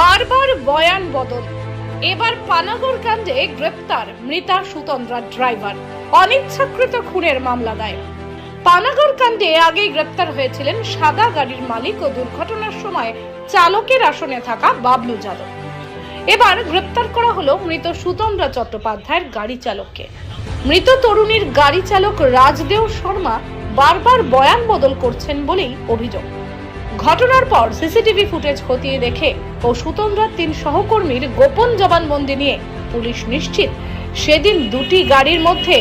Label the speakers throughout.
Speaker 1: বারবার বয়ান বদল। এবার পানাগড় কাণ্ডে গ্রেপ্তার মৃতা সুতন্দ্রা ড্রাইভার, অনিচ্ছাকৃত খুনের মামলা দায়ের। পানাগড় কাণ্ডে আগেই গ্রেপ্তার হয়েছিলেন সাদা গাড়ির মালিক ও দুর্ঘটনার সময় চালকের আসনে থাকা বাবলু যাদব। এবার গ্রেপ্তার করা হলো মৃত সুতন্দ্রা চট্টোপাধ্যায়ের গাড়ি চালককে। মৃত তরুণীর গাড়ি চালক রাজদেও শর্মা বারবার বয়ান বদল করছেন বলেই অভিযোগ। ঘটনার পর সিসিটিভি ফুটেজ খতিয়ে দেখে ও সুতন্দ্রার তিন সহকর্মীর গোপন জবানবন্দি নিয়ে পুলিশ নিশ্চিত সেদিন দুটি গাড়ির মধ্যে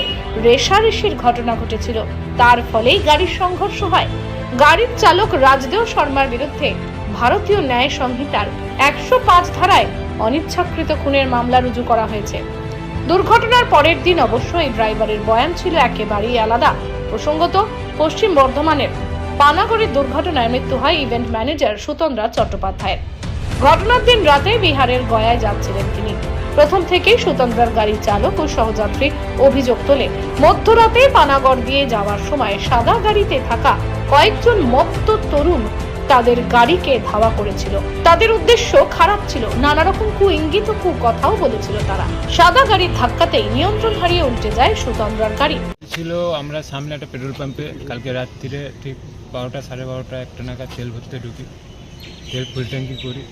Speaker 1: রেশারেশির ঘটনা ঘটেছিল। তার ফলেই গাড়ির সংঘর্ষ হয়। গাড়ির চালক রাজদেও শর্মার বিরুদ্ধে ভারতীয় ন্যায় সংহিতার একশো পাঁচ ধারায় অনিচ্ছাকৃত খুনের মামলা রুজু করা হয়েছে। দুর্ঘটনার পরের দিন অবশ্য এই ড্রাইভারের বয়ান ছিল একেবারেই আলাদা। প্রসঙ্গত, পশ্চিম বর্ধমানের পানাগড়ের দুর্ঘটনায় মৃত্যু হয় ইভেন্ট ম্যানেজার সুতন্দ্রা চট্টোপাধ্যায়ের। ঘটনার দিন রাতে বিহারের গয়ায় যাচ্ছিলেন তিনি। প্রথম থেকেই সুতন্দ্রার গাড়ি চালক ও সহযাত্রী অভিযোগ তোলে। মধ্যরাতে পানাগড় দিয়ে যাওয়ার সময় সাদা গাড়িতে থাকা কয়েকজন মত্ত তরুণ তাদের গাড়িকে ধাওয়া করেছিল। তাদের উদ্দেশ্য খারাপ ছিল। নানা রকম কু ইঙ্গিত কু কথাও বলেছিল তারা। সাদা গাড়ির ধাক্কাতেই নিয়ন্ত্রণ হারিয়ে উল্টে যায় সুতন্দ্রার গাড়ি।
Speaker 2: ছিল, আমরা সামনে একটা পেট্রোল পাম্পে কালকে রাত্রিরে ঠিক বারোটা, সাড়ে বারোটা একটা নাগাদ তেল ভরতে ঢুকি। তেল ফুল ট্যাঙ্কি করি।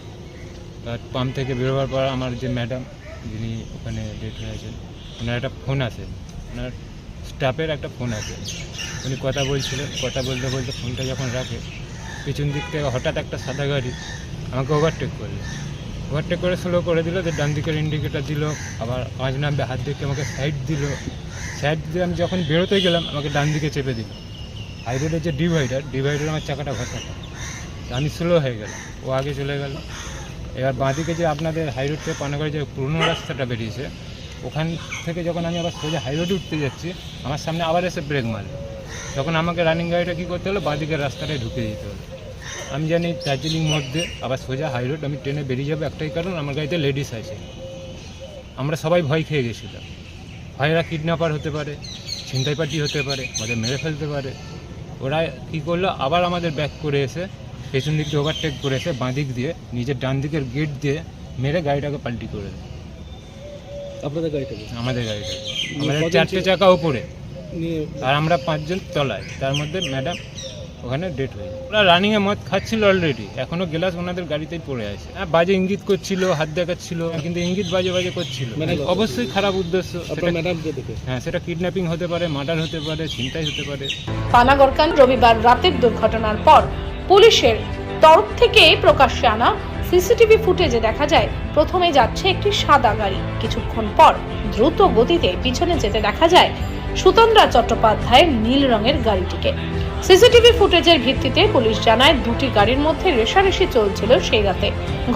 Speaker 2: তার পাম্প থেকে বেরোবার পর আমার যে ম্যাডাম যিনি ওখানে ডেট হয়েছেন ওনার একটা ফোন আছে। ওনার স্টাফের একটা ফোন আছে। উনি কথা বলছিলেন। কথা বলতে বলতে ফোনটা যখন রাখে, পিছন দিক থেকে হঠাৎ একটা সাদা গাড়ি আমাকে ওভারটেক করল। ওভারটেক করে স্লো করে দিল যে ডান দিকের ইন্ডিকেটার দিল, আবার পাঁচ নামবে, হাত দেখে আমাকে সাইড দিল। সাইড দিয়ে আমি যখন বেরোতে গেলাম, আমাকে ডান দিকে চেপে দিল। হাই রোডের যে ডিভাইডার ডিভাইডার আমার চাকাটা ঘষাটা আমি স্লো হয়ে গেলাম, ও আগে চলে গেল। এবার বাঁদিকে যে আপনাদের হাই রোড থেকে পানাগড়ে যে পুরনো রাস্তাটা বেরিয়েছে, ওখান থেকে যখন আমি আবার সোজা হাই রোডে উঠতে যাচ্ছি, আমার সামনে আবার এসে ব্রেক মারলো। তখন আমাকে রানিং গাড়িটা কী করতে হলো? বাঁদিকের রাস্তাটায় ঢুকে দিতে হলো। আমি জানি দার্জিলিং মধ্যে আবার সোজা হাই রোড আমি ট্রেনে বেরিয়ে যাব একটাই কারণ, আমার গাড়িতে লেডিস আছে। আমরা সবাই ভয় খেয়ে গেছিলাম। ভয়রা কিডন্যাপার হতে পারে ছিনতাই পার্টি হতে পারে, আমাদের মেরে ফেলতে পারে। ওরা কি করল? আবার আমাদের ব্যাক করে এসে পেছন দিক দিয়ে ওভারটেক করে এসে বাঁ দিক দিয়ে নিজের ডান দিকের গেট দিয়ে মেরে গাড়িটাকে পাল্টি করে দেয়।
Speaker 3: আপনাদের গাড়িটা
Speaker 2: আমাদের গাড়িটা। আমাদের চারটে চাকা
Speaker 3: ওপরে
Speaker 2: আর আমরা পাঁচজন তলায়। তার মধ্যে ম্যাডাম ওখানে ডেট হয়ে যায়। ওরা রানিংয়ে মদ খাচ্ছিল অলরেডি এখনও গ্লাস ওনাদের গাড়িতেই পড়ে আছে। হ্যাঁ বাজে ইঙ্গিত করছিল হাত দেখাচ্ছিল কিন্তু ইঙ্গিত বাজে বাজে করছিল।
Speaker 3: মানে
Speaker 2: অবশ্যই খারাপ উদ্দেশ্য। হ্যাঁ সেটা কিডন্যাপিং হতে পারে মার্ডার হতে পারে ছিনতাই হতে পারে।
Speaker 1: পানাগড়কান রবিবার রাতের দুর্ঘটনার পর পুলিশের তরফ থেকে প্রকাশ্যে আনা সিসিটিভি ফুটেজে দেখা যায় প্রথমে যাচ্ছে একটি সাদা গাড়ি। কিছুক্ষণ পর দ্রুত গতিতে পিছনে যেতে দেখা যায় সুতন্দ্রা চট্টোপাধ্যায়ের নীল রঙের গাড়িটিকে। সিসিটিভি ফুটেজের ভিত্তিতে পুলিশ জানায়, দুটি গাড়ির মধ্যে রেশারেশি চলছিল সেই রাতে।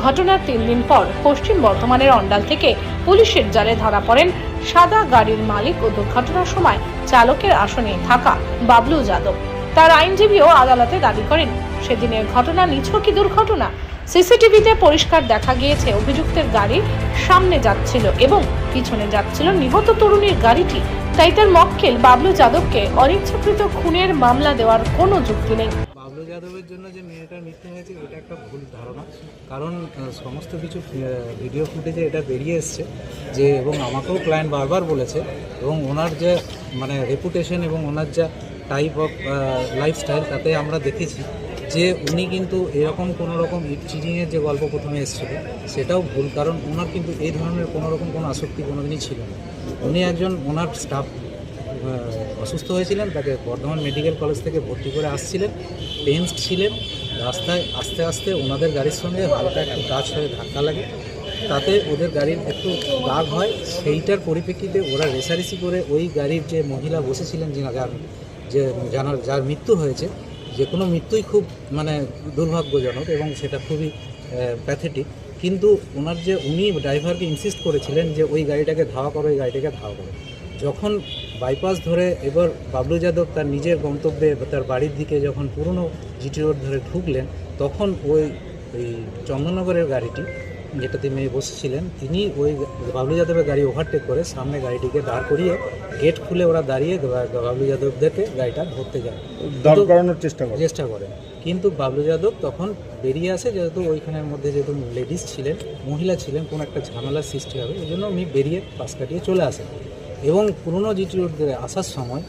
Speaker 1: ঘটনার তিন দিন পর পশ্চিম বর্ধমানের অন্ডাল থেকে পুলিশের জালে ধরা পড়েন সাদা গাড়ির মালিক ও দুর্ঘটনার সময় চালকের আসনে থাকা বাবলু যাদব। তার আইনজীবীও আদালতে দাবি করেন, সেদিনের ঘটনা নিছকই দুর্ঘটনা সিসিটিভিতে পরিষ্কার দেখা গিয়েছে, অভিযুক্তের গাড়ি সামনে যাচ্ছিল এবং পিছনে যাচ্ছিল নিহত তরুণীর গাড়িটি। তাই তার মক্কেল বাবলু যাদবকে অনিচ্ছাকৃত খুনের মামলা দেওয়ার কোনো যুক্তি নেই।
Speaker 4: বাবলু যাদবের জন্য যে মেয়েটার মৃত্যু হয়েছে এটা একটা ভুল ধারণা। কারণ সমস্ত কিছু ভিডিও ফুটেজে এটা বেরিয়ে এসছে যে, এবং আমাকেও ক্লায়েন্ট বারবার বলেছে, এবং ওনার যে মানে রেপুটেশন এবং ওনার যা টাইপ অফ লাইফস্টাইল তাতে আমরা দেখেছি যে উনি কিন্তু এরকম কোনো রকম চিটিংয়ের যে গল্প প্রথমে এসেছিল, সেটাও ভুল, কারণ ওনার কিন্তু এই ধরনের কোনো রকম কোনো আসক্তি কোনোদিনই ছিল না। উনি একজন ওনার স্টাফ অসুস্থ হয়েছিলেন, তাকে বর্ধমান মেডিকেল কলেজ থেকে ভর্তি করে আসছিলেন টেন্সড ছিলেন, রাস্তায় আস্তে আস্তে ওনাদের গাড়ির সঙ্গে হালকা একটু টাচ হয়ে ধাক্কা লাগে, তাতে ওদের গাড়ির একটু দাগ হয়, সেইটার পরিপ্রেক্ষিতে ওরা রেসারেসি করে ওই গাড়ির যে মহিলা বসেছিলেন যিনি যার যে জানার যার মৃত্যু হয়েছে যে কোনো মৃত্যুই খুব মানে দুর্ভাগ্যজনক এবং সেটা খুবই প্যাথেটিক কিন্তু ওনার যে, উনি ড্রাইভারকে ইনসিস্ট করেছিলেন যে, ওই গাড়িটাকে ধাওয়া করো ওই গাড়িটাকে ধাওয়া করো। যখন বাইপাস ধরে এবার বাবলু যাদব তার নিজের গন্তব্যে তার বাড়ির দিকে যখন পুরনো জিটি রোড ধরে ঢুকলেন, তখন ওই ওই চন্দননগরের গাড়িটি, যেটাতে মেয়ে বসেছিলেন, তিনি ওই বাবলু যাদবের গাড়ি ওভারটেক করে সামনে গাড়িটিকে দাঁড় করিয়ে গেট খুলে ওরা দাঁড়িয়ে বাবলু যাদবদেরকে গাড়িটা ধরতে যায়।
Speaker 3: দাঁড়
Speaker 4: কিন্তু-
Speaker 3: করানোর চেষ্টা করে।
Speaker 4: চেষ্টা করে। কিন্তু বাবলু যাদব তখন বেরিয়ে আসে যেহেতু ওইখানের মধ্যে যেহেতু লেডিস ছিলেন মহিলা ছিলেন কোনো একটা ঝামেলার সৃষ্টি হবে এই জন্য উনি বেরিয়ে পাশ কাটিয়ে চলে আসেন। এবং পুরনো জিটি রোড আসার সময়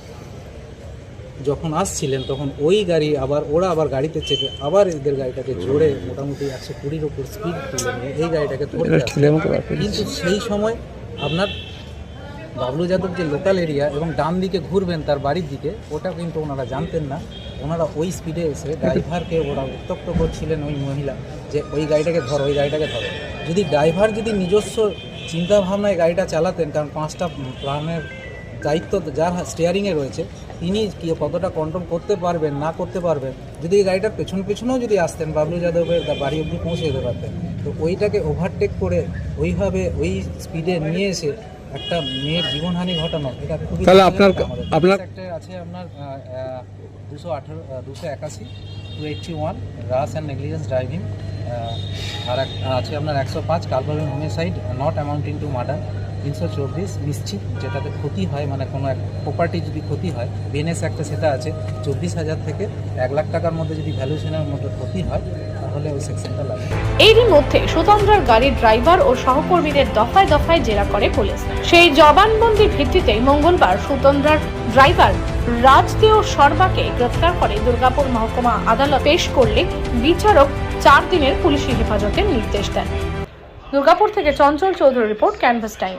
Speaker 4: যখন আসছিলেন তখন ওই গাড়ি আবার ওরা আবার গাড়িতে চেপে আবার এদের গাড়িটাকে জোরে মোটামুটি একশো কুড়ির ওপর স্পিড তুলে নিয়ে এই গাড়িটাকে আসে। কিন্তু সেই সময় আপনার বাবলু যাদব যে লোকাল এরিয়া এবং ডান দিকে ঘুরবেন তার বাড়ির দিকে, ওটা কিন্তু ওনারা জানতেন না। ওনারা ওই স্পিডে এসে ড্রাইভারকে ওরা উত্তক্ত করছিলেন ওই মহিলা যে, ওই গাড়িটাকে ধরো, ওই গাড়িটাকে ধরো। যদি ড্রাইভার যদি নিজস্ব চিন্তাভাবনায় গাড়িটা চালাতেন, কারণ পাঁচটা প্রাণের দায়িত্ব যার স্টিয়ারিংয়ে রয়েছে, তিনি কতটা কন্ট্রোল করতে পারবেন, না করতে পারবেন? যদি এই গাড়িটার পেছন পেছনেও যদি আসতেন, বাবলু যাদবের বাড়ি অবধি পৌঁছে যেতে পারতেন। তো ওইটাকে ওভারটেক করে ওইভাবে ওই স্পিডে নিয়ে এসে একটা মেয়ের জীবনহানি ঘটানো এটা খুবই
Speaker 3: তাহলে আপনার- আপনার-
Speaker 4: একটা আছে আপনার দুশো আঠারো দুশো একাশি two eighty one rash and negligence driving আর আছে আপনার একশো পাঁচ culpable homicide not amounting to murder. তিনশো চব্বিশ নিশ্চিত যেটাতে ক্ষতি হয় মানে কোনো এক প্রপার্টি যদি ক্ষতি হয়, বিএনএস একটা সেটা আছে, চব্বিশ হাজার থেকে এক লাখ টাকার মধ্যে যদি ভ্যালুয়েশনের মধ্যে ক্ষতি হয়, তাহলে ওই সেকশনটা লাগে
Speaker 1: এরই মধ্যে সুতন্দ্রার গাড়ির ড্রাইভার ও সহকর্মীদের দফায় দফায় জেরা করে পুলিশ। সেই জবানবন্দির ভিত্তিতে মঙ্গলবার সুতন্দ্রার ড্রাইভার রাজদেও শর্মাকে গ্রেফতার করে দুর্গাপুর মহকুমা আদালত পেশ করলে বিচারক চার দিনের পুলিশি হেফাজতের নির্দেশ দেন। দুর্গাপুর থেকে Chanchal Chowdhury report, canvas time.